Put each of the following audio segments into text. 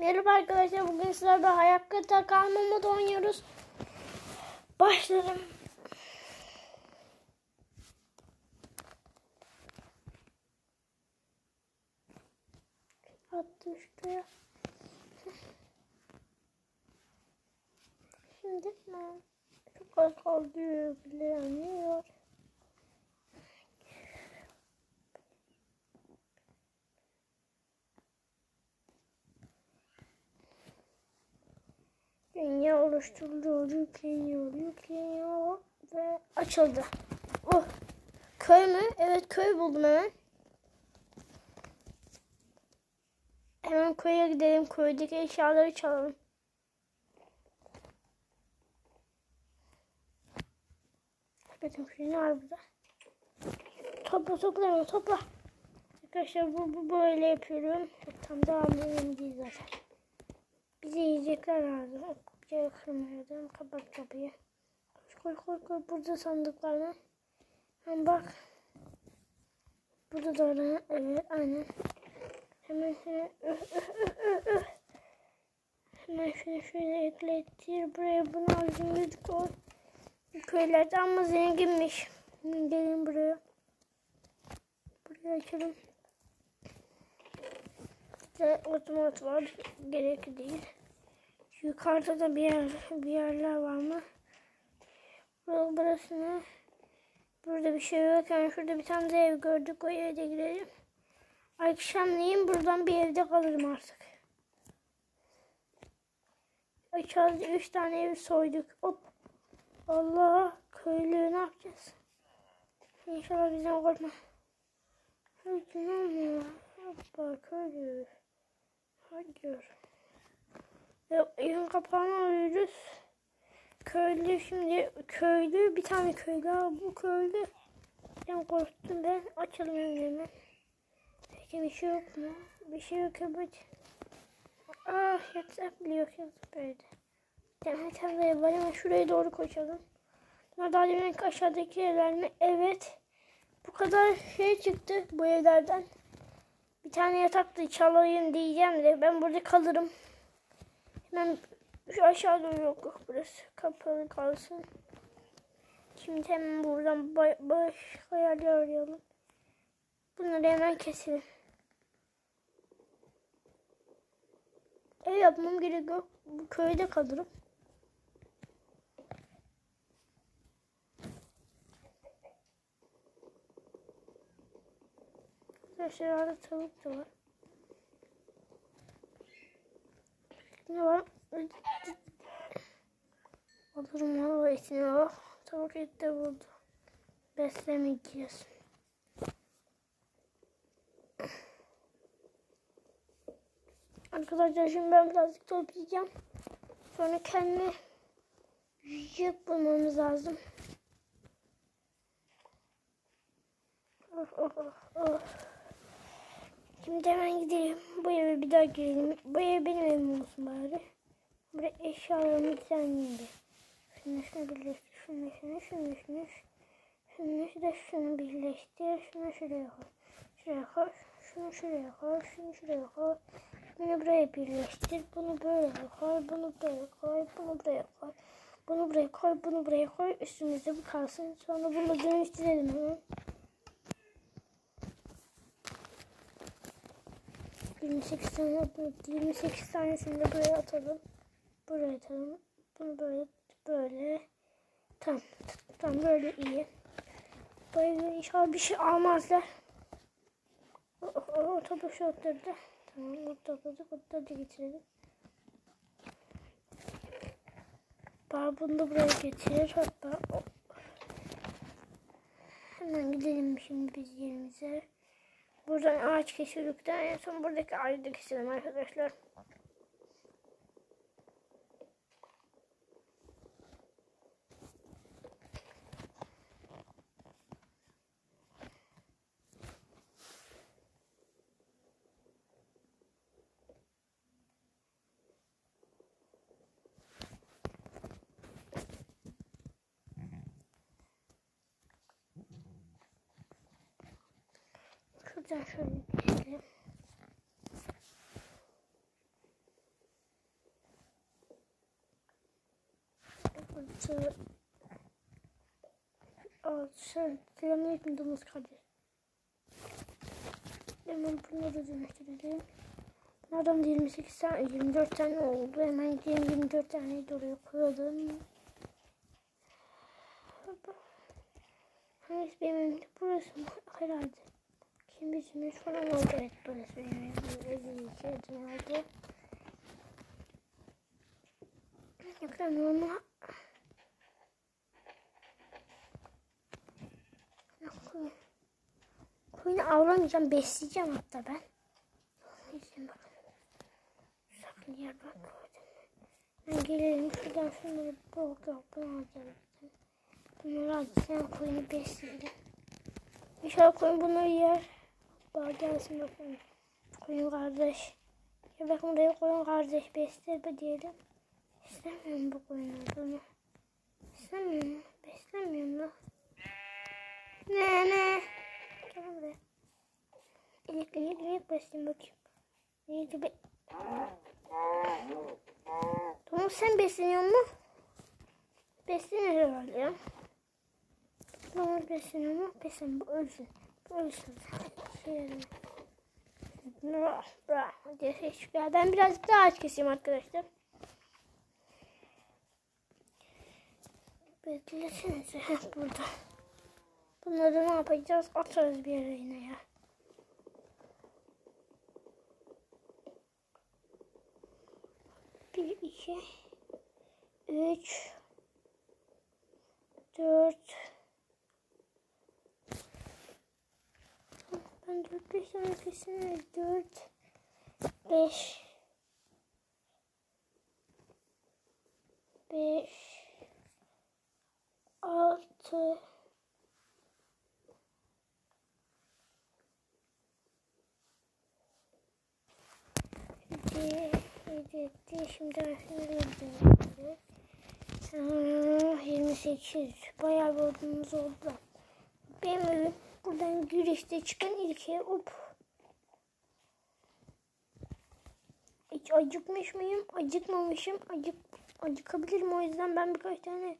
Merhaba arkadaşlar bugün sizlerle hayatta kalma modu oynuyoruz. Başladım. Attım şuraya. Şimdi ben çok az kaldı bile yanıyor. Dünya oluşturuluyor, yükleniyor, yükleniyor ve açıldı. Oh, köy mü? Evet köy buldum hemen. Hemen köye gidelim, köydeki eşyaları çalalım. Bakın şu ne var burada? Topla topla topla. Arkadaşlar bu, bu böyle yapıyorum. Tam daha mühim değil zaten. Bize yiyecekler lazım. Kapıyı kırmayalım. Kapat kapıyı. Koy koy koy. Burada sandıklar var. Hem bak. Burada da var. Evet aynen. Hemen şöyle öh, öh, öh. Hemen şöyle şöyle eklettir. Buraya bunu ağzını koy. Köylerde ama zenginmiş. Gelin buraya. Buraya açalım. Ve otomat var. Gerek değil. Yukarıda da bir yer bir yerler var mı? Burası, ne? Burada bir şey yok. Yani şurada bir tane ev gördük. O eve de gidelim. Akşamleyin buradan bir evde kalırım artık. Aşağıda üç tane ev soyduk. Hop. Allah köylü ne yapacağız? İnşallah bizden korkma. Köylü ne? Hoppa köylü. Hayır. Evin kapağını alıyoruz. Köylü şimdi köylü bir tane köylü bu köylü. Ben korktum ben açalım hemen. Peki bir şey yok mu? Bir şey yok evet. Ah yatak bile yok yatak böyle. Demek ev var ama şuraya doğru koşalım. Bunlar daha demek aşağıdaki evler mi? Evet. Bu kadar şey çıktı bu evlerden. Bir tane yatakta çalayım diyeceğim de ben burada kalırım. Hemen şu aşağı doğru yok yok burası. Kapalı kalsın. Şimdi hemen buradan ba- başka yerler arayalım. Bunları hemen keselim. Ev yapmam gerek yok. Bu köyde kalırım. Aşağıda tavuk da var. Ne var? Alırım valla etini al. Tavuk eti de buldu. Beslemeyeceğiz. Arkadaşlar şimdi ben birazcık toplayacağım. Sonra kendime yiyecek bulmamız lazım. Of of of. Şimdi hemen gidelim. Bu eve bir daha girelim. Bu ev benim evim olsun bari. Buraya eşyalarımı düzenleyeyim. Şunu şunu birleştir. Şunu şunu şunu şunu. Şunu şunu şunu birleştir. Şunu şuraya koy. Şuraya koy. Şunu şuraya koy. Şunu şuraya koy. Bunu buraya birleştir. Bunu böyle koy. Bunu böyle koy. Bunu buraya koy. Bunu buraya koy. Bunu buraya koy. Üstümüzde bu kalsın. Sonra bunu dönüştürelim hemen. 28 tane 28 tanesini de buraya atalım. Buraya atalım. Bunu böyle böyle. Tamam. Tamam böyle iyi. Böyle inşallah bir şey almazlar. O, o, o topu şu oturdu. Tamam o topladık. O da getirelim. Bari bunu da buraya getirir. Hatta. Hemen gidelim şimdi biz yerimize. Buradan ağaç kesiyorduktan en son buradaki ağacı da keselim arkadaşlar. yüzden şöyle geçelim. Şey. Altı. Altı. Selamünaleyküm domuz kardeş. Hemen bunları dönüştürelim. Bunlardan 28 tane, 24 tane oldu. Hemen 24 tane oraya koyalım. Hangisi benim burası mı? Herhalde. Kim bizim üç falan oldu. Evet burası benim evim. İki adım oldu. Kadar normal. Koyun. Koyunu avlamayacağım. Besleyeceğim hatta ben. İzin bakalım. Sakın yer bak. Ben gelelim şuradan şunları bol bol bunu alacağım. Bunları al sen koyunu besleyelim. İnşallah koyun bunları yer. Bak gelsin bakalım. Koyun kardeş. Ya bakın buraya koyun kardeş besle be diyelim. İstemiyorum bu koyunları. İstemiyorum. Beslemiyorum lan. Ne ne? Gel buraya. İlk ilk ilk besleyeyim bakayım. İlk be... Tamam sen besleniyor mu? Beslenir herhalde ya. Tamam besleniyor mu? Beslen bu ölsün. Ben birazcık daha aç keseyim arkadaşlar. Beklesenize. Heh, burada. Bunları ne yapacağız? Atarız bir yere yine ya. Bir, iki, üç, dört. Ben dört, beş tane kesin dört, beş, beş, altı, yedi, yedi, etti. Şimdi aslında yedi. Aa, 28. Bayağı bir oldu. Benim buradan güreşte çıkan ilk ev. Hop. Hiç acıkmış mıyım? Acıkmamışım. Acık, acıkabilirim o yüzden ben birkaç tane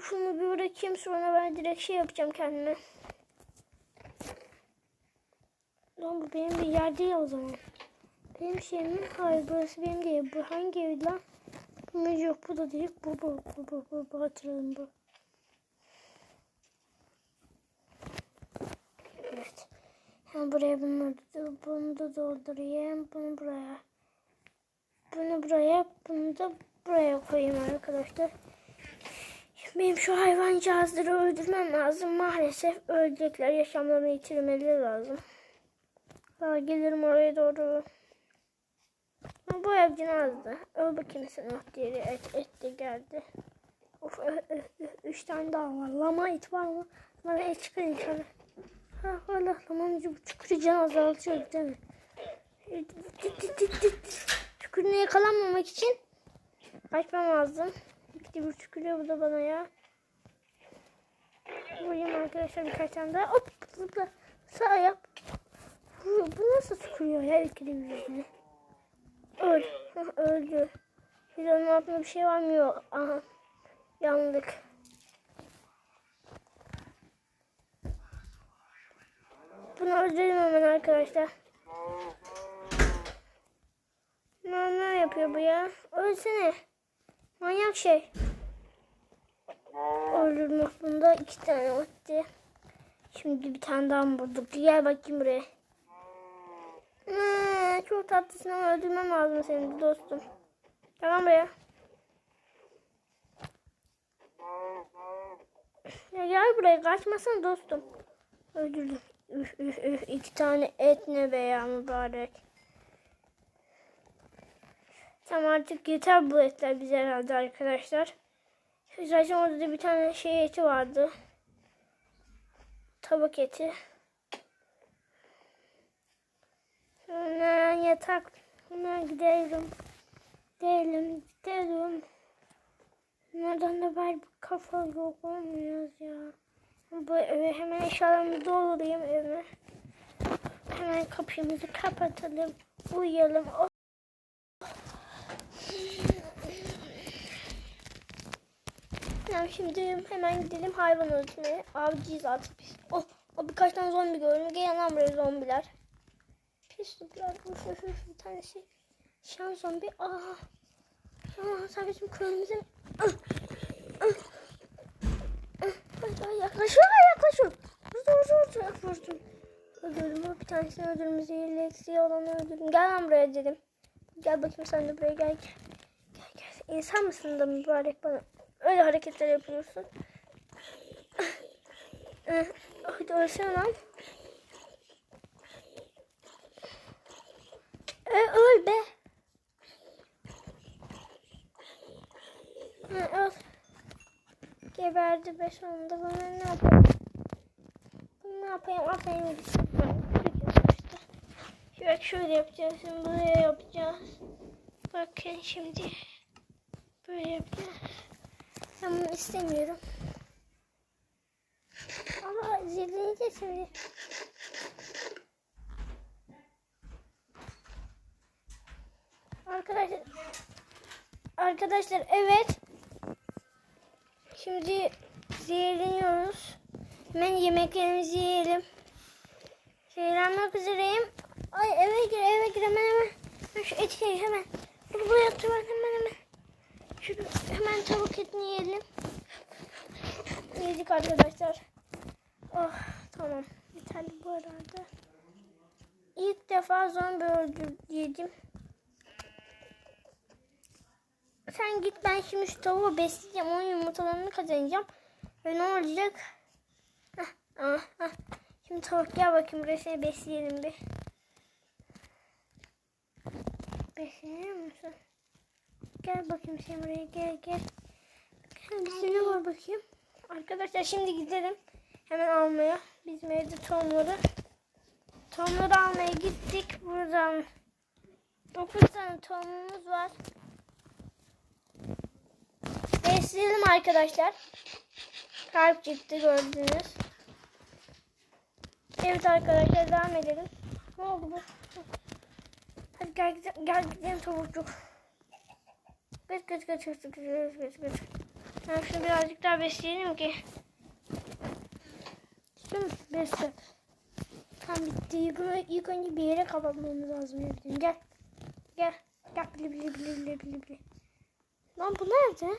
şunu bir bırakayım sonra ben direkt şey yapacağım kendime. Lan bu benim bir yer değil o zaman. Benim şeyim mi? Hayır burası benim değil. Bu hangi ev lan? Bu yok bu da değil. Bu bu bu bu bu, bu hatırladım bu. Evet. Hem buraya bunu, bunu da doldurayım. Bunu buraya. Bunu buraya. Bunu da buraya koyayım arkadaşlar. Benim şu hayvancağızları öldürmem lazım. Maalesef ölecekler. Yaşamlarını yitirmeleri lazım. Daha gelirim oraya doğru. Ama bu evcin azdı. Öl bakayım sen oh diğeri et, et de geldi. Of ö, ö, ö, üç tane daha var. Lama et var mı? Bana et çıkar inşallah. Ha valla lamanın bu çukuru can azaltıyor değil mi? Çukuruna yakalanmamak için kaçmam lazım. Gitti bir çukuruyor bu da bana ya. Vurayım arkadaşlar birkaç tane daha. Hop zıpla. Sağ yap. Bu, bu nasıl sıkıyor ya ikili yüzüne? Öl. Öldü. Bir onun altında bir şey var mı? Yok. Aha. Yandık. Bunu öldürelim hemen arkadaşlar. Ne, ne yapıyor bu ya? Ölsene. Manyak şey. Öldürmek bunda iki tane attı. Şimdi bir tane daha bulduk? Gel bakayım buraya. Ne, çok tatlısın ama öldürmem lazım seni dostum. Tamam buraya. Ya gel buraya kaçmasana dostum. Öldürdüm. Üf üf üf iki tane et ne be ya mübarek. Tamam artık yeter bu etler bize herhalde arkadaşlar. Zaten orada da bir tane şey eti vardı. Tabak eti. Hemen yatak. Hemen gidelim. Gidelim. Gidelim. Nereden de var bir kafa yok olmuyoruz ya. Bu eve hemen eşyalarımı doldurayım evime. Hemen kapımızı kapatalım. Uyuyalım. Oh. Tamam şimdi hemen gidelim hayvan öldürmeye. Avcıyız artık biz. Oh, oh birkaç tane zombi gördüm. Gelin lan buraya zombiler. Pislikler. Uf uf uf bir tanesi. Şan zombi. Aa. Aa sen bizim mi? Ah, ah, yaklaşıyor yaklaşıyor. Vurdu vurdu vurdu. Vurdum. Öldürdüm. Bir tanesini öldürdüm. Zehirli eksiği olanı öldürdüm. Gel lan buraya dedim. Gel bakayım sen de buraya gel. Gel gel. gel. İnsan mısın da mübarek bana? Öyle hareketler yapıyorsun. Hadi ölsene lan. Ö, öl be. Ha, öl. Geberdi be sonunda. Bunu ne yapayım? Ne yapayım? Aferin gitsin. Bak şöyle yapacağız. Şimdi buraya yapacağız. Bakın şimdi. Böyle yapacağız. Ben bunu istemiyorum. Ama zilini şimdi. Arkadaşlar Arkadaşlar evet. Şimdi zehirleniyoruz. Hemen yemeklerimizi yiyelim. Zehirlenmek üzereyim. Ay eve gir eve gir hemen hemen. Şu eti ye hemen. Bunu buraya atıyorum hemen hemen. Şunu hemen tavuk etini yiyelim. Yedik arkadaşlar. Oh tamam. Yeterli bu arada. İlk defa zombi öldür yedim. Sen git ben şimdi şu tavuğu besleyeceğim. Onun yumurtalarını kazanacağım. Ve ne olacak? Hah, ah, ah. Şimdi tavuk gel bakayım buraya seni besleyelim bir. Besleniyor musun? Gel bakayım sen buraya gel gel. Gel bizde var bakayım. Arkadaşlar şimdi gidelim. Hemen almaya. Bizim evde tohumları. Tohumları almaya gittik. Buradan 9 tane tohumumuz var. Besleyelim arkadaşlar. Kalp çıktı gördünüz. Evet arkadaşlar devam edelim. Ne oldu bu? Hadi gel gidelim, gel gidelim tavukçuk. Geç geç geç geç geç geç geç. Ben şunu birazcık daha besleyelim ki. Şimdi besle. Tam bitti. Bunu ilk önce bir yere kapatmamız lazım. Gel. Gel. Gel bili bili bili bili bili bili. Lan bu nerede?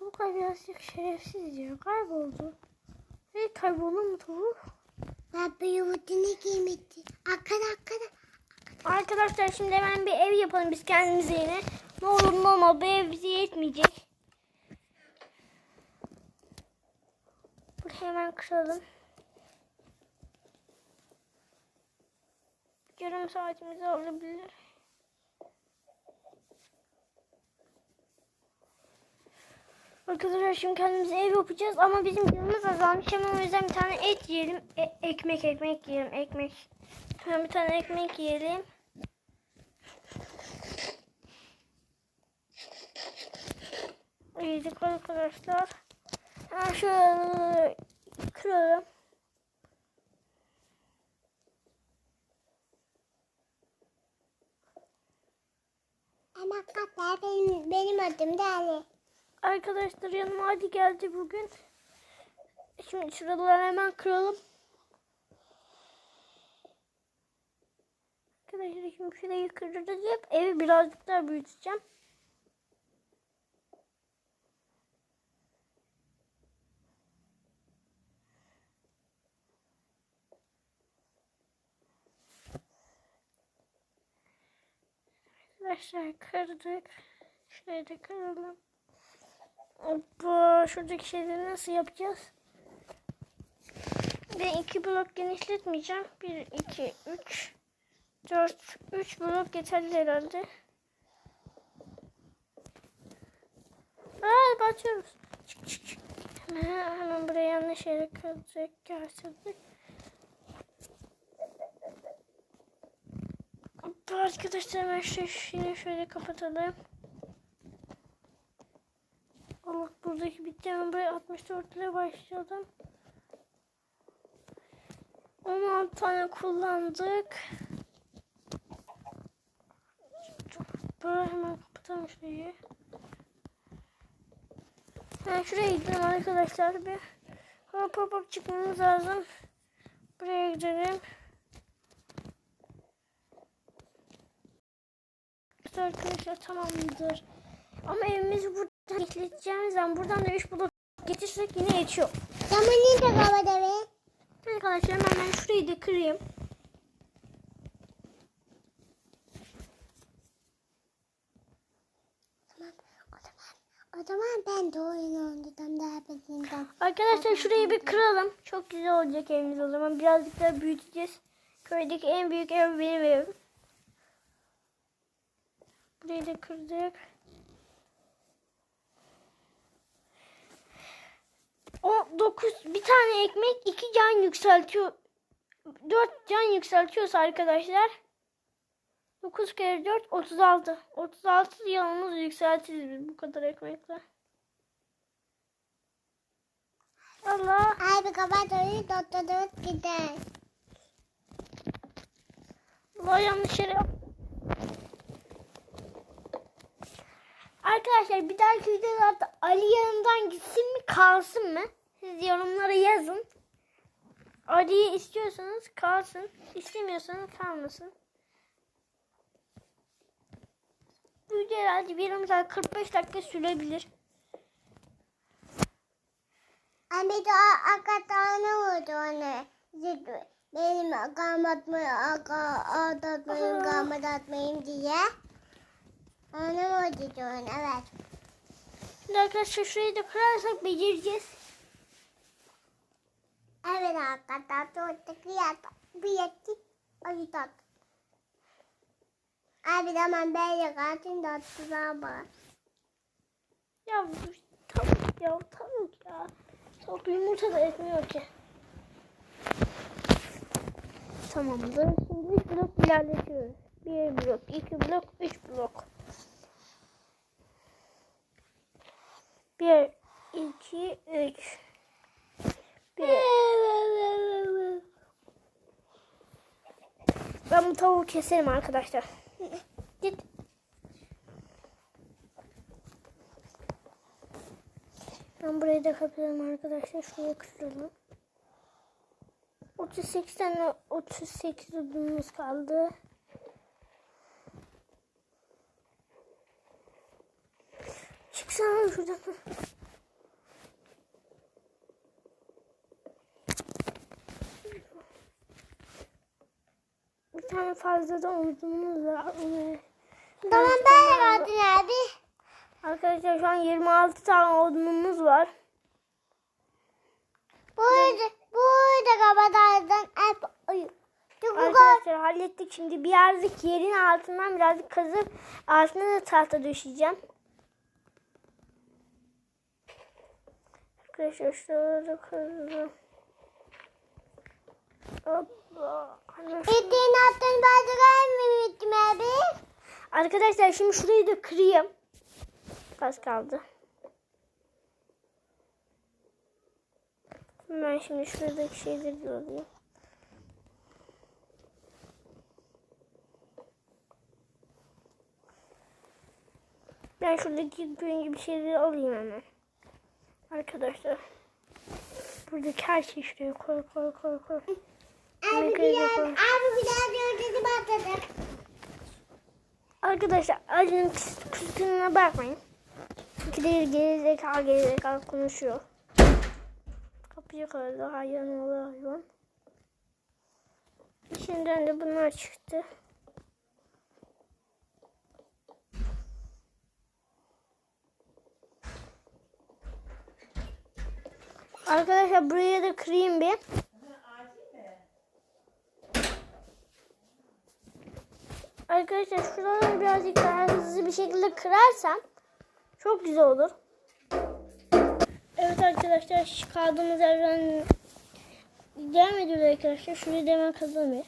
Ay birazcık şerefsiz ya. Kayboldu. Ve kayboldu mu tavuk? Baba yumurtunu giymişti. Arkada arkada. Arkadaşlar şimdi hemen bir ev yapalım biz kendimize yine. Ne olur ne olmaz bu ev bize yetmeyecek. Burayı hemen kıralım. Yarım saatimizi alabilir. Arkadaşlar şimdi kendimize ev yapacağız ama bizim canımız azalmış. Hemen o yüzden bir tane et yiyelim. E- ekmek ekmek yiyelim ekmek. Hemen bir tane ekmek yiyelim. Yedik arkadaşlar. Hemen şöyle kıralım. Ama kaplar benim, benim adım da Ali. Arkadaşlar yanıma hadi geldi bugün. Şimdi şuraları hemen kıralım. Arkadaşlar şimdi şurayı kıracağım. Evi birazcık daha büyüteceğim. Arkadaşlar kırdık. Şöyle kıralım. Hoppa şuradaki şeyleri nasıl yapacağız? Ben iki blok genişletmeyeceğim. Bir, iki, üç, dört, üç blok yeterli herhalde. Aa batıyoruz. Çık çık çık. Hemen, hemen buraya yanlış yere kalacak. Gerçekten. Hoppa arkadaşlar ben şu şunu şöyle kapatalım. Allah buradaki bitti buraya 64 ile başladım. 16 tane kullandık. Böyle hemen kapatalım şurayı. Ben şuraya gidelim arkadaşlar bir. Hop hop hop çıkmamız lazım. Buraya gidelim. Arkadaşlar tamamdır. Ama evimizi burada geçireceğimiz zaman buradan da 3 blok geçirsek yine yetiyor. Zamanı da kapat evi. Arkadaşlar hemen ben şurayı da kırayım. O zaman ben de oyun oynadım daha bezinden. Arkadaşlar şurayı bir kıralım. Çok güzel olacak evimiz o zaman. Birazcık daha büyüteceğiz. Köydeki en büyük ev benim evim. Burayı da kırdık. O 9 bir tane ekmek iki can yükseltiyor. 4 can yükseltiyorsa arkadaşlar 9 kere 4 36. 36 yanımız yükseltiriz biz bu kadar ekmekle. Allah. Abi kapat dört dört gider. Allah yanlış yere Arkadaşlar bir dahaki videolarda Ali yanımdan gitsin mi kalsın mı? Siz yorumlara yazın. Ali'yi istiyorsanız kalsın. istemiyorsanız kalmasın. Bu video herhalde bir yarım saat 45 dakika sürebilir. Abi de akatanı vurdu onu. Benim akam atmayı, aka atmayayım, kamat atmayayım diye. Onu vurdu onu, evet. Şimdi arkadaşlar şurayı da kırarsak becereceğiz. Evet arkadaşlar, kıyat. Bir yetti, ayı tat. Abi tamam böyle kalsın da tuzağa bak. Ya dur, tavuk ya tavuk ya. Tavuk yumurta da etmiyor ki. Tamamdır. Şimdi 3 blok ilerletiyoruz. 1 blok, 2 blok, 3 blok. 1, 2, 3. 1. Ben bu tavuğu keserim arkadaşlar. Git. Ben burayı da kapatalım arkadaşlar. Şuraya kıralım. 38 tane 38 odunumuz kaldı. Çıksana şuradan. Bir tane fazla da odunumuz var. Tamam böyle kaldın abi. Arkadaşlar şu an 26 tane odunumuz var. Burada, burada kapatardan hep ayı. Çok güzel. Arkadaşlar hallettik. Şimdi birazcık yerin altından birazcık kazıp altına da tahta döşeyeceğim. Arkadaşlar şuraları kazıdım. Hoppa. Ettiğin mı bittim abi? Arkadaşlar şimdi şurayı da kırayım. Az kaldı. Ben şimdi şuradaki şeyleri de alayım. Ben şuradaki gün gibi şeyleri alayım hemen. Arkadaşlar. Buradaki her şeyi şuraya koy koy koy koy. Abi Yemek bir evde daha, koy. abi bir daha gördüğünü batladı. Arkadaşlar Ali'nin kusuruna bakmayın. Değil gerizekalı gerizekalı konuşuyor. Kapıyı kırdı hayvan oğlu hayvan. İçinden de bunlar çıktı. Arkadaşlar buraya da kırayım bir. Arkadaşlar şuraları birazcık daha hızlı bir şekilde kırarsam çok güzel olur. Evet arkadaşlar kaldığımız yerden devam ediyoruz arkadaşlar. Şurayı da hemen kazalım bir.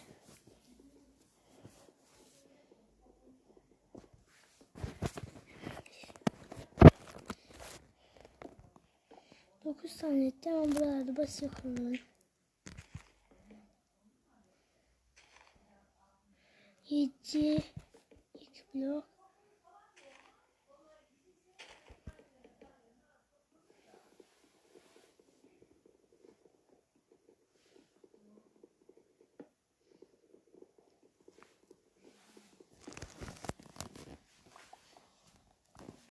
Dokuz etti ama buralarda basıyor 7 2 blok